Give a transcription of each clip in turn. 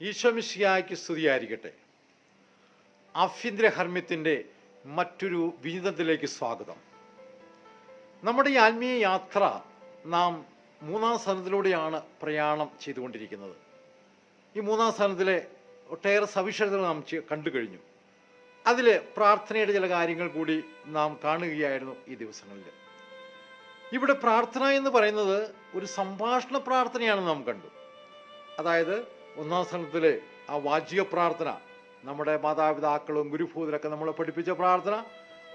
ഈശോമിശിയായ്ക്ക് സ്തുതിയായിരിക്കട്ടെ. ആഭ്യന്തര ഹർമ്മ്യത്തിന്റെ മറ്റൊരു വിനിതത്തിലേക്ക് സ്വാഗതം. നമ്മുടെ ഈ ആത്മീയ യാത്ര നാം മൂന്നാം സ്ഥാനത്തിലൂടെയാണ് പ്രയാണം ചെയ്തുകൊണ്ടിരിക്കുന്നത്. ഈ മൂന്നാം സ്ഥാനത്തിലെ ഒട്ടേറെ സവിശേഷതകൾ നാം കണ്ടു കഴിഞ്ഞു. അതിൽ പ്രാർത്ഥനയുടെ ചില കാര്യങ്ങൾ കൂടി നാം കാണുകയായിരുന്നു ഈ ദിവസങ്ങളിൽ ഇവിടെ പ്രാർത്ഥന എന്ന് പറയുന്നത് ഒരു സംഭാഷണ പ്രാർത്ഥനയാണ് നാം കണ്ടു. അതായത് ഒന്നാം സ്ഥാനത്തിലെ ആ വാചിക പ്രാർത്ഥന നമ്മുടെ മാതാപിതാക്കളും ഗുരുഭൂതരൊക്കെ നമ്മളെ പഠിപ്പിച്ച പ്രാർത്ഥന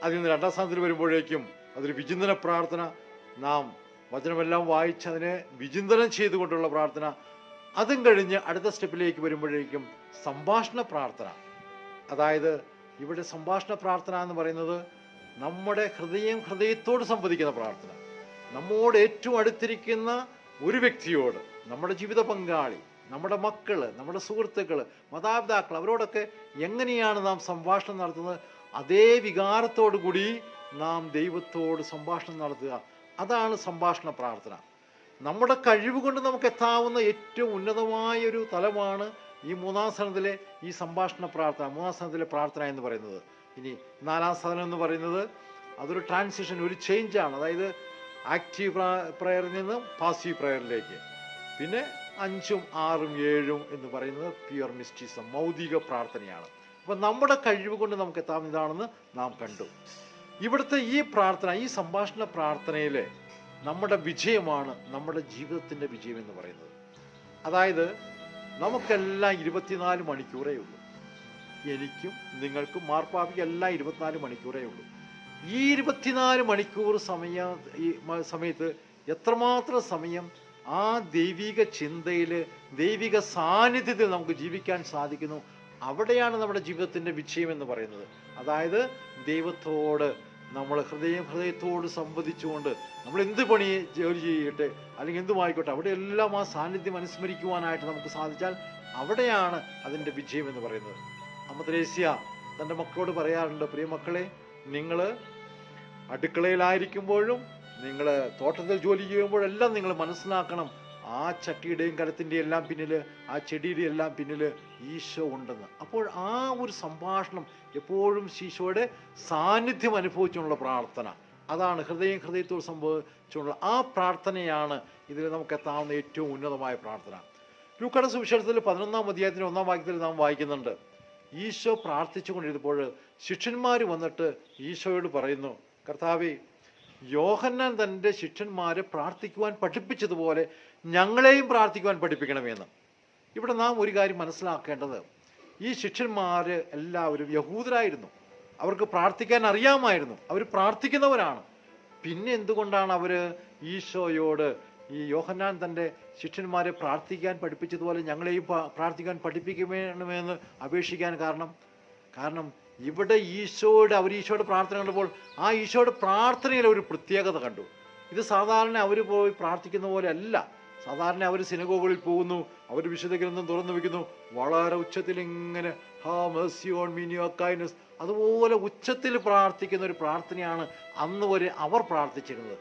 അതിൽ നിന്ന് രണ്ടാം സ്ഥാനത്തിൽ വരുമ്പോഴേക്കും അതൊരു വിചിന്തന പ്രാർത്ഥന. നാം വചനമെല്ലാം വായിച്ച് അതിനെ വിചിന്തനം ചെയ്തുകൊണ്ടുള്ള പ്രാർത്ഥന. അതും കഴിഞ്ഞ് അടുത്ത സ്റ്റെപ്പിലേക്ക് വരുമ്പോഴേക്കും സംഭാഷണ പ്രാർത്ഥന. അതായത് ഇവിടെ സംഭാഷണ പ്രാർത്ഥന എന്ന് പറയുന്നത് നമ്മുടെ ഹൃദയം ഹൃദയത്തോട് സംവദിക്കുന്ന പ്രാർത്ഥന. നമ്മോട് ഏറ്റവും അടുത്തിരിക്കുന്ന ഒരു വ്യക്തിയോട് നമ്മുടെ ജീവിത പങ്കാളി നമ്മുടെ മക്കൾ നമ്മുടെ സുഹൃത്തുക്കൾ മാതാപിതാക്കൾ അവരോടൊക്കെ എങ്ങനെയാണ് നാം സംഭാഷണം നടത്തുന്നത്? അതേ വികാരത്തോടു കൂടി നാം ദൈവത്തോട് സംഭാഷണം നടത്തുക. അതാണ് സംഭാഷണ പ്രാർത്ഥന. നമ്മുടെ കഴിവ് കൊണ്ട് നമുക്ക് എത്താവുന്ന ഏറ്റവും ഉന്നതമായ ഒരു തലമാണ് ഈ മൂന്നാം ഈ സംഭാഷണ പ്രാർത്ഥന മൂന്നാം സ്ഥാനത്തിലെ പ്രാർത്ഥന എന്ന് പറയുന്നത്. ഇനി നാലാം സ്ഥാനം എന്ന് പറയുന്നത് അതൊരു ട്രാൻസിഷൻ ഒരു ചേഞ്ചാണ് അതായത് ആക്റ്റീവ് പ്രയറിൽ നിന്നും പാസീവ് പ്രയറിലേക്ക് പിന്നെ അഞ്ചും ആറും ഏഴും എന്ന് പറയുന്നത് പ്യുവർ മിസ്റ്റിസം മൗതിക പ്രാർത്ഥനയാണ്. അപ്പം നമ്മുടെ കഴിവ് കൊണ്ട് നമുക്ക് എത്താവുന്നതാണെന്ന് നാം കണ്ടു. ഇവിടുത്തെ ഈ പ്രാർത്ഥന ഈ സംഭാഷണ പ്രാർത്ഥനയിലെ നമ്മുടെ വിജയമാണ് നമ്മുടെ ജീവിതത്തിന്റെ വിജയം എന്ന് പറയുന്നത്. അതായത് നമുക്കെല്ലാം ഇരുപത്തിനാല് മണിക്കൂറേ ഉള്ളൂ. എനിക്കും നിങ്ങൾക്കും മാർപ്പാപ്പിക്കും എല്ലാം ഇരുപത്തിനാല് മണിക്കൂറേ ഉള്ളൂ. ഈ ഇരുപത്തിനാല് മണിക്കൂർ സമയ ഈ സമയത്ത് എത്രമാത്രം സമയം ആ ദൈവിക ചിന്തയിൽ ദൈവിക സാന്നിധ്യത്തിൽ നമുക്ക് ജീവിക്കാൻ സാധിക്കുന്നു. അവിടെയാണ് നമ്മുടെ ജീവിതത്തിന്റെ വിജയം എന്ന് പറയുന്നത്. അതായത് ദൈവത്തോട് നമ്മൾ ഹൃദയം ഹൃദയത്തോട് സംവദിച്ചുകൊണ്ട് നമ്മൾ എന്ത് പണി ജോലി ചെയ്യട്ടെ അല്ലെങ്കിൽ എന്തുമായിക്കോട്ടെ അവിടെ എല്ലാം ആ സാന്നിധ്യം അനുസ്മരിക്കുവാനായിട്ട് നമുക്ക് സാധിച്ചാൽ അവിടെയാണ് അതിന്റെ വിജയം എന്ന് പറയുന്നത്. അമ്മ ത്രേസ്യ തന്റെ മക്കളോട് പറയാറുണ്ട് പ്രിയ മക്കളെ നിങ്ങൾ അടുക്കളയിലായിരിക്കുമ്പോഴും നിങ്ങൾ തോട്ടത്തിൽ ജോലി ചെയ്യുമ്പോഴെല്ലാം നിങ്ങൾ മനസ്സിലാക്കണം ആ ചട്ടിയുടെയും കരത്തിന്റെ എല്ലാം പിന്നിൽ ആ ചെടിയുടെ എല്ലാം പിന്നിൽ ഈശോ ഉണ്ടെന്ന്. അപ്പോൾ ആ ഒരു സംഭാഷണം എപ്പോഴും ഈശോയുടെ സാന്നിധ്യം അനുഭവിച്ചുള്ള പ്രാർത്ഥന. അതാണ് ഹൃദയം ഹൃദയത്തോട് സംഭവിച്ചുള്ള ആ പ്രാർത്ഥനയാണ് ഇതിൽ നമുക്ക് എത്താവുന്ന ഏറ്റവും ഉന്നതമായ പ്രാർത്ഥന. ലൂക്കട സുവിശേഷത്തിൽ പതിനൊന്നാം അധ്യായത്തിന് ഒന്നാം വാക്യത്തിൽ നാം വായിക്കുന്നുണ്ട്. ഈശോ പ്രാർത്ഥിച്ചു കൊണ്ടിരുന്നപ്പോൾ ശിഷ്യന്മാർ വന്നിട്ട് ഈശോയോട് പറയുന്നു കർത്താവേ യോഹന്നാൻ തന്റെ ശിഷ്യന്മാരെ പ്രാർത്ഥിക്കുവാൻ പഠിപ്പിച്ചതുപോലെ ഞങ്ങളെയും പ്രാർത്ഥിക്കുവാൻ പഠിപ്പിക്കണമെന്ന്. ഇവിടെ നാം ഒരു കാര്യം മനസ്സിലാക്കേണ്ടത്. ഈ ശിഷ്യന്മാർ എല്ലാവരും യഹൂദരായിരുന്നു. അവർക്ക് പ്രാർത്ഥിക്കാൻ അറിയാമായിരുന്നു. അവർ പ്രാർത്ഥിക്കുന്നവരാണ്. പിന്നെ എന്തുകൊണ്ടാണ് അവർ ഈശോയോട് ഈ യോഹന്നാൻ തന്റെ ശിഷ്യന്മാരെ പ്രാർത്ഥിക്കാൻ പഠിപ്പിച്ചതുപോലെ ഞങ്ങളെയും പ്രാർത്ഥിക്കാൻ പഠിപ്പിക്കണമെന്ന് അപേക്ഷിക്കാൻ കാരണം? കാരണം ഇവിടെ ഈശോയുടെ അവർ ഈശോയുടെ പ്രാർത്ഥന കണ്ടപ്പോൾ ആ ഈശോയുടെ പ്രാർത്ഥനയിൽ ഒരു പ്രത്യേകത കണ്ടു. ഇത് സാധാരണ അവർ പോയി പ്രാർത്ഥിക്കുന്ന പോലെ അല്ല. സാധാരണ അവർ സിനഗോകളിൽ പോകുന്നു അവർ വിശുദ്ധ ഗ്രന്ഥം തുറന്നു വെക്കുന്നു. വളരെ ഉച്ചത്തിൽ ഇങ്ങനെ മിനിയോ കൈനസ് അതുപോലെ ഉച്ചത്തിൽ പ്രാർത്ഥിക്കുന്ന ഒരു പ്രാർത്ഥനയാണ് അന്ന് വരെ അവർ പ്രാർത്ഥിച്ചിരുന്നത്.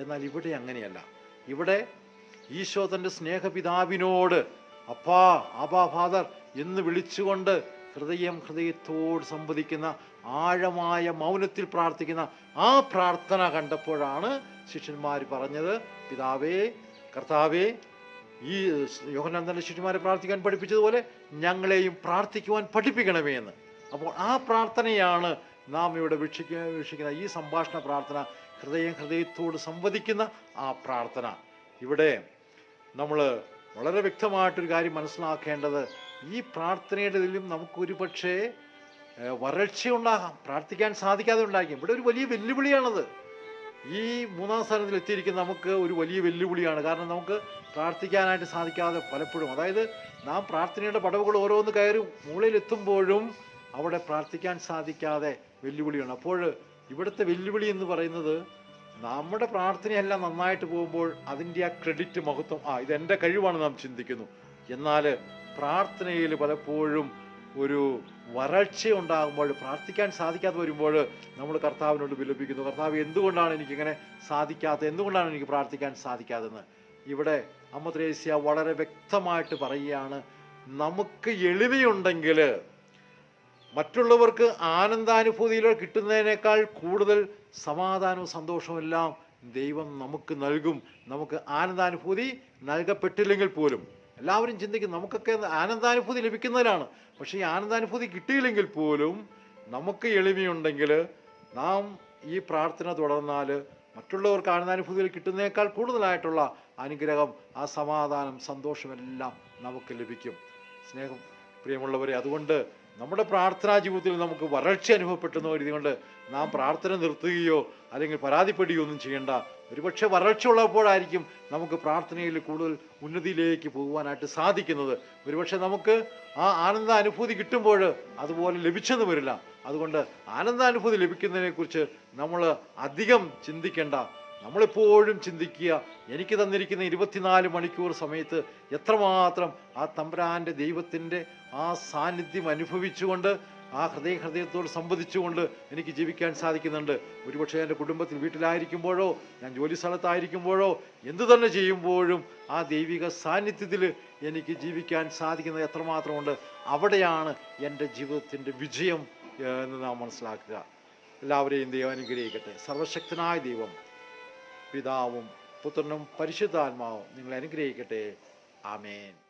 എന്നാൽ ഇവിടെ അങ്ങനെയല്ല. ഇവിടെ ഈശോ തന്റെ സ്നേഹപിതാവിനോട് അപ്പാ ആബാ ഫാദർ എന്ന് വിളിച്ചുകൊണ്ട് ഹൃദയം ഹൃദയത്തോട് സംവദിക്കുന്ന ആഴമായ മൗനത്തിൽ പ്രാർത്ഥിക്കുന്ന ആ പ്രാർത്ഥന കണ്ടപ്പോഴാണ് ശിഷ്യന്മാർ പറഞ്ഞത് പിതാവേ കർത്താവേ ഈ യോഹന്നാൻ തന്റെ ശിഷ്യന്മാരെ പ്രാർത്ഥിക്കാൻ പഠിപ്പിച്ചതുപോലെ ഞങ്ങളെയും പ്രാർത്ഥിക്കുവാൻ പഠിപ്പിക്കണമേ എന്ന് അപ്പോൾ ആ പ്രാർത്ഥനയാണ് നാം ഇവിടെ വീക്ഷിക്ക വീക്ഷിക്കുന്ന ഈ സംഭാഷണ പ്രാർത്ഥന ഹൃദയം ഹൃദയത്തോട് സംവദിക്കുന്ന ആ പ്രാർത്ഥന. ഇവിടെ നമ്മൾ വളരെ വ്യക്തമായിട്ടൊരു കാര്യം മനസ്സിലാക്കേണ്ടത് ഈ പ്രാർത്ഥനയുടെ ഇതിലും നമുക്കൊരു പക്ഷേ വരൾച്ചയുണ്ടാകാം. പ്രാർത്ഥിക്കാൻ സാധിക്കാതെ ഉണ്ടായിരിക്കും ഇവിടെ ഒരു വലിയ വെല്ലുവിളിയാണത്. ഈ മൂന്നാം സ്ഥാനത്തിൽ എത്തിയിരിക്കുന്ന നമുക്ക് ഒരു വലിയ വെല്ലുവിളിയാണ്. കാരണം നമുക്ക് പ്രാർത്ഥിക്കാനായിട്ട് സാധിക്കാതെ പലപ്പോഴും അതായത് നാം പ്രാർത്ഥനയുടെ പടവുകൾ ഓരോന്ന് കയറി മൂളയിലെത്തുമ്പോഴും അവിടെ പ്രാർത്ഥിക്കാൻ സാധിക്കാതെ വെല്ലുവിളിയാണ്. അപ്പോൾ ഇവിടുത്തെ വെല്ലുവിളി എന്ന് പറയുന്നത് നമ്മുടെ പ്രാർത്ഥനയെല്ലാം നന്നായിട്ട് പോകുമ്പോൾ അതിന്റെ ആ ക്രെഡിറ്റ് മഹത്വം ആ ഇത് എന്റെ കഴിവാണ് നാം ചിന്തിക്കുന്നു. എന്നാൽ പ്രാർത്ഥനയിൽ പലപ്പോഴും ഒരു വരൾച്ച ഉണ്ടാകുമ്പോൾ പ്രാർത്ഥിക്കാൻ സാധിക്കാതെ വരുമ്പോൾ നമ്മൾ കർത്താവിനോട് വിലപിക്കുന്നു. കർത്താവ് എന്തുകൊണ്ടാണ് എനിക്കിങ്ങനെ സാധിക്കാത്തത്? എന്തുകൊണ്ടാണ് എനിക്ക് പ്രാർത്ഥിക്കാൻ സാധിക്കാതെന്ന് ഇവിടെ അമ്മ ത്രേസ്യ വളരെ വ്യക്തമായിട്ട് പറയുകയാണ് നമുക്ക് എളിമയുണ്ടെങ്കിൽ മറ്റുള്ളവർക്ക് ആനന്ദാനുഭൂതിയിൽ കിട്ടുന്നതിനേക്കാൾ കൂടുതൽ സമാധാനവും സന്തോഷവും എല്ലാം ദൈവം നമുക്ക് നൽകും. നമുക്ക് ആനന്ദാനുഭൂതി നൽകപ്പെട്ടില്ലെങ്കിൽ പോലും എല്ലാവരും ചിന്തിക്കും നമുക്കൊക്കെ ആനന്ദാനുഭൂതി ലഭിക്കുന്നതിലാണ്. പക്ഷേ ഈ ആനന്ദാനുഭൂതി കിട്ടിയില്ലെങ്കിൽ പോലും നമുക്ക് എളിമയുണ്ടെങ്കിൽ നാം ഈ പ്രാർത്ഥന തുടർന്നാൽ മറ്റുള്ളവർക്ക് ആനന്ദാനുഭൂതിയിൽ കിട്ടുന്നതിനേക്കാൾ കൂടുതലായിട്ടുള്ള അനുഗ്രഹം ആ സമാധാനം സന്തോഷമെല്ലാം നമുക്ക് ലഭിക്കും. സ്നേഹം പ്രിയമുള്ളവരെ അതുകൊണ്ട് നമ്മുടെ പ്രാർത്ഥനാ ജീവിതത്തിൽ നമുക്ക് വരൾച്ച അനുഭവപ്പെട്ടെന്നോ ഇതുകൊണ്ട് നാം പ്രാർത്ഥന നിർത്തുകയോ അല്ലെങ്കിൽ പരാതിപ്പെടുകയോ ഒന്നും ചെയ്യേണ്ട ഒരുപക്ഷെ വരൾച്ച ഉള്ളപ്പോഴായിരിക്കും നമുക്ക് പ്രാർത്ഥനയിൽ കൂടുതൽ ഉന്നതിയിലേക്ക് പോകുവാനായിട്ട് സാധിക്കുന്നത്. ഒരുപക്ഷെ നമുക്ക് ആ ആനന്ദ അനുഭൂതി കിട്ടുമ്പോൾ അതുപോലെ ലഭിച്ചെന്ന് വരില്ല. അതുകൊണ്ട് ആനന്ദാനുഭൂതി ലഭിക്കുന്നതിനെക്കുറിച്ച് നമ്മൾ അധികം ചിന്തിക്കേണ്ട. നമ്മളെപ്പോഴും ചിന്തിക്കുക എനിക്ക് തന്നിരിക്കുന്ന ഇരുപത്തിനാല് മണിക്കൂർ സമയത്ത് എത്രമാത്രം ആ തമ്പുരാന്റെ ദൈവത്തിന്റെ ആ സാന്നിധ്യം അനുഭവിച്ചുകൊണ്ട് ആ ഹൃദയ ഹൃദയത്തോട് സംവദിച്ചുകൊണ്ട് എനിക്ക് ജീവിക്കാൻ സാധിക്കുന്നുണ്ട്. ഒരുപക്ഷെ എന്റെ കുടുംബത്തിൽ വീട്ടിലായിരിക്കുമ്പോഴോ ഞാൻ ജോലി സ്ഥലത്തായിരിക്കുമ്പോഴോ എന്തു തന്നെ ചെയ്യുമ്പോഴും ആ ദൈവിക സാന്നിധ്യത്തിൽ എനിക്ക് ജീവിക്കാൻ സാധിക്കുന്നത് എത്രമാത്രമുണ്ട് അവിടെയാണ് എന്റെ ജീവിതത്തിന്റെ വിജയം എന്ന് നാം മനസ്സിലാക്കുക. എല്ലാവരെയും ദൈവം അനുഗ്രഹിക്കട്ടെ. സർവശക്തനായ ദൈവം പിതാവും പുത്രനും പരിശുദ്ധാത്മാവും നിങ്ങളെ അനുഗ്രഹിക്കട്ടെ. ആമേൻ.